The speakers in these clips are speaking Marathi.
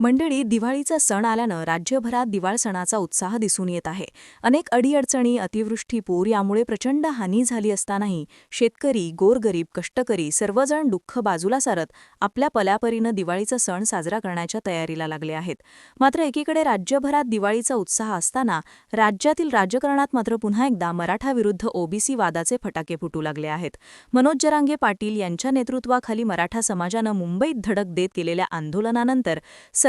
मंडळी दिवाळीचा सण आल्यानं राज्यभरात दिवाळ सणाचा उत्साह दिसून येत आहे. अनेक अडीअडचणी अतिवृष्टी पूर यामुळे प्रचंड हानी झाली असतानाही शेतकरी गोरगरीब कष्टकरी सर्वजण दुःख बाजूला सारत आपल्या पल्यापरीनं दिवाळीचा सण साजरा करण्याच्या तयारीला लागले आहेत. मात्र एकीकडे राज्यभरात दिवाळीचा उत्साह असताना राज्यातील राजकारणात मात्र पुन्हा एकदा मराठा विरुद्ध ओबीसी वादाचे फटाके फुटू लागले आहेत. मनोज जरांगे पाटील यांच्या नेतृत्वाखाली मराठा समाजानं मुंबईत धडक देत केलेल्या आंदोलनानंतर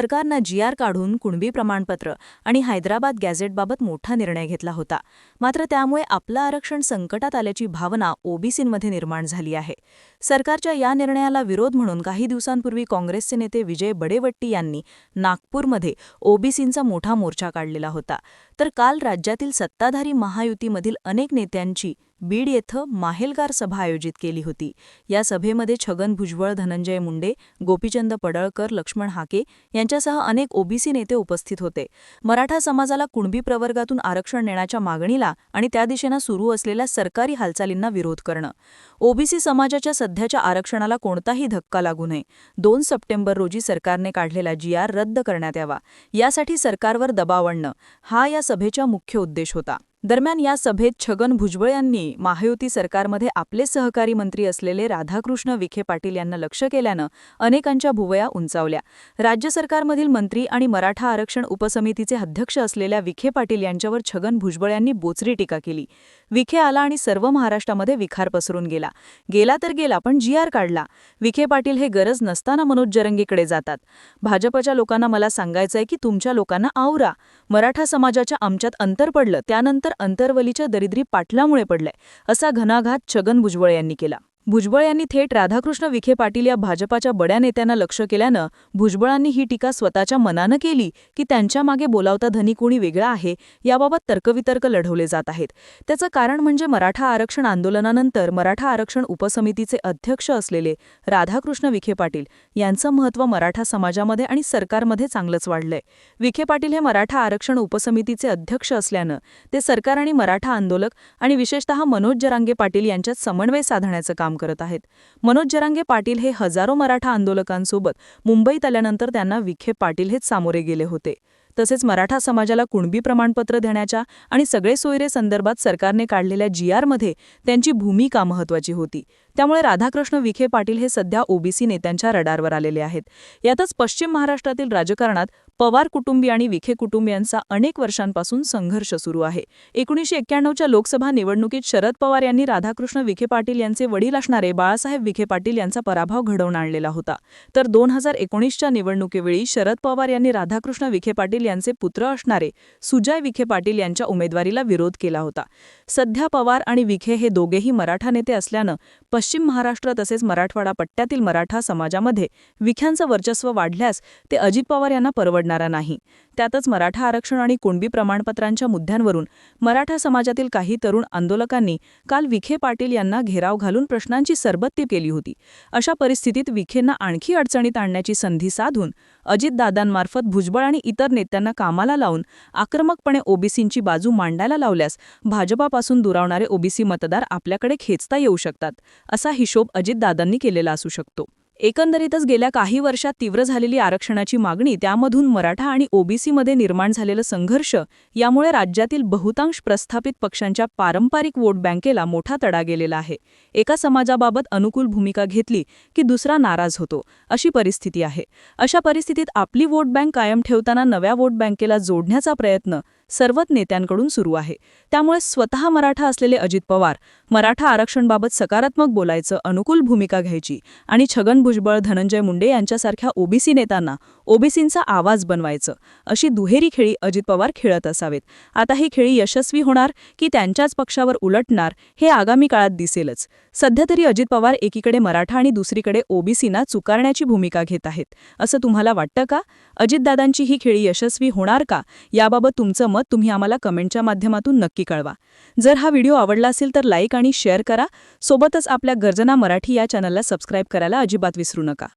सरकारनं जीआर काढून कुणबी प्रमाणपत्र आणि हैदराबाद गॅझेटबाबत मोठा निर्णय घेतला होता. मात्र त्यामुळे आपलं आरक्षण संकटात आल्याची भावना ओबीसींमध्ये निर्माण झाली आहे. सरकारच्या या निर्णयाला विरोध म्हणून काही दिवसांपूर्वी काँग्रेसचे नेते विजय बडेवट्टी यांनी नागपूरमध्ये ओबीसींचा मोठा मोर्चा काढलेला होता. तर काल राज्यातील सत्ताधारी महायुतीमधील अनेक नेत्यांची बीड येथं माहेलगार सभा आयोजित केली होती. या सभेमध्ये छगन भुजबळ धनंजय मुंडे गोपीचंद पडळकर लक्ष्मण हाके यांच्यासह अनेक ओबीसी नेते उपस्थित होते. मराठा समाजाला कुणबी प्रवर्गातून आरक्षण देण्याच्या मागणीला आणि त्या दिशेनं सुरू असलेल्या सरकारी हालचालींना विरोध करणं. ओबीसी समाजाच्या सध्याच्या आरक्षणाला कोणताही धक्का लागू नये. दोन सप्टेंबर रोजी सरकारने काढलेला जीआर रद्द करण्यात यावा. यासाठी सरकारवर दबाव आणणं हा या सभेचा मुख्य उद्देश होता. दरम्यान या सभेत छगन भुजबळ यांनी महायुती सरकारमध्ये आपले सहकारी मंत्री असलेले राधाकृष्ण विखे पाटील यांना लक्ष केल्यानं अनेकांच्या भुवया उंचावल्या. राज्य सरकारमधील मंत्री आणि मराठा आरक्षण उपसमितीचे अध्यक्ष असलेल्या विखे पाटील यांच्यावर छगन भुजबळ यांनी बोचरी टीका केली. विखे आला आणि सर्व महाराष्ट्रामध्ये विखार पसरून गेला. गेला तर गेला पण जी आर काढला. विखे पाटील हे गरज नसताना मनोज जरंगीकडे जातात. भाजपच्या लोकांना मला सांगायचंय की तुमच्या लोकांना आवरा. मराठा समाजाच्या आमच्यात अंतर पडलं त्यानंतर अंतरवलीच्या दरिद्री पाटलामुळे पडलाय असा घनाघात छगन भुजबळ यांनी केला. भुजबळ यांनी थेट राधाकृष्ण विखे पाटील या भाजपाच्या बड्या नेत्यांना लक्ष केल्यानं भुजबळांनी ही टीका स्वतःच्या मनानं केली की त्यांच्या मागे बोलावता धनी कोणी वेगळा आहे याबाबत तर्कवितर्क लढवले जात आहेत. त्याचं कारण म्हणजे मराठा आरक्षण आंदोलनानंतर मराठा आरक्षण उपसमितीचे अध्यक्ष असलेले राधाकृष्ण विखे पाटील यांचं महत्त्व मराठा समाजामध्ये आणि सरकारमध्ये चांगलंच वाढलंय. विखे पाटील हे मराठा आरक्षण उपसमितीचे अध्यक्ष असल्यानं ते सरकार आणि मराठा आंदोलक आणि विशेषतः मनोज जरांगे पाटील यांच्यात समन्वय साधण्याचं काम करत आहेत. मनोज जरांगे पाटील हे हजारो मराठा आंदोलकांसोबत मुंबईत आल्यानंतर त्यांना विखे पाटील हेच सामोरे गेले होते. तसेच मराठा समाजाला कुणबी प्रमाणपत्र देण्याच्या आणि सगळे सोयरे संदर्भात सरकारने काढलेल्या जीआरमध्ये त्यांची भूमिका महत्वाची होती. त्यामुळे राधाकृष्ण विखे पाटील हे सध्या ओबीसी नेत्यांच्या रडारवर आलेले आहेत. यातच पश्चिम महाराष्ट्रातील राजकारणात पवार कुटुंबी आणि विखे कुटुंबियांचा अनेक वर्षांपासून संघर्ष सुरू आहे. एकोणीसशे एक्क्याण्णवच्या लोकसभा निवडणुकीत शरद पवार यांनी राधाकृष्ण विखे पाटील यांचे वडील असणारे बाळासाहेब विखे पाटील यांचा पराभव घडवून आणलेला होता. तर दोन हजार एकोणीसच्या निवडणुकीवेळी शरद पवार यांनी राधाकृष्ण विखे पाटील यांचे पुत्र असणारे सुजय विखे पाटील यांच्या उमेदवारीला विरोध केला होता. सध्या पवार आणि विखे हे दोघेही मराठा नेते असल्यानं पश्चिम महाराष्ट्र तसेच मराठवाडा पट्ट्यातील मराठा समाजामध्ये विख्यांचं वर्चस्व वाढल्यास ते अजित पवार यांना परवडणारा नाही. त्यातच मराठा आरक्षण आणि कुणबी प्रमाणपत्रांच्या मुद्द्यांवरून मराठा समाजातील काही तरुण आंदोलकांनी काल विखे पाटील यांना घेराव घालून प्रश्नांची सरबत्ती केली होती. अशा परिस्थितीत विखेंना आणखी अडचणीत आणण्याची संधी साधून अजितदादांमार्फत भुजबळ आणि इतर नेत्यांना कामाला लावून आक्रमकपणे ओबीसींची बाजू मांडायला लावल्यास भाजपापासून दुरावणारे ओबीसी मतदार आपल्याकडे खेचता येऊ शकतात असा हिशोब अजितदादांनी केलेला असू शकतो. एकंदरीतच गेल्या काही वर्षात तीव्र झालेली आरक्षणाची मागणी त्यामधून मराठा आणि ओबीसीमध्ये निर्माण झालेलं संघर्ष यामुळे राज्यातील बहुतांश प्रस्थापित पक्षांच्या पारंपरिक वोट बँकेला मोठा तडा गेलेला आहे. एका समाजाबाबत अनुकूल भूमिका घेतली की दुसरा नाराज होतो अशी परिस्थिती आहे. अशा परिस्थितीत आपली वोट बँक कायम ठेवताना नव्या वोट बँकेला जोडण्याचा प्रयत्न सर्वच नेत्यांकडून सुरू आहे. त्यामुळे स्वतः मराठा असलेले अजित पवार मराठा आरक्षणबाबत सकारात्मक बोलायचं अनुकूल भूमिका घ्यायची आणि छगन भुजबळ धनंजय मुंडे यांच्यासारख्या ओबीसी नेत्यांना ओबीसींचा आवाज बनवायचं अशी दुहेरी खेळी अजित पवार खेळत असावेत. आता ही खेळी यशस्वी होणार की त्यांच्याच पक्षावर उलटणार हे आगामी काळात दिसेलच. सध्या तरी अजित पवार एकीकडे मराठा आणि दुसरीकडे ओबीसींना चुकारण्याची भूमिका घेत आहेत. असं तुम्हाला वाटतं का? अजितदादांची ही खेळी यशस्वी होणार का? याबाबत तुमचं मत तुम्ही आम्हाला कमेंटच्या माध्यमातून नक्की कळवा. जर हा व्हिडिओ आवडला असेल तर लाईक आणि शेअर करा. सोबतच आपल्या गर्जना मराठी या चॅनलला सबस्क्राईब करायला अजिबात विसरू नका.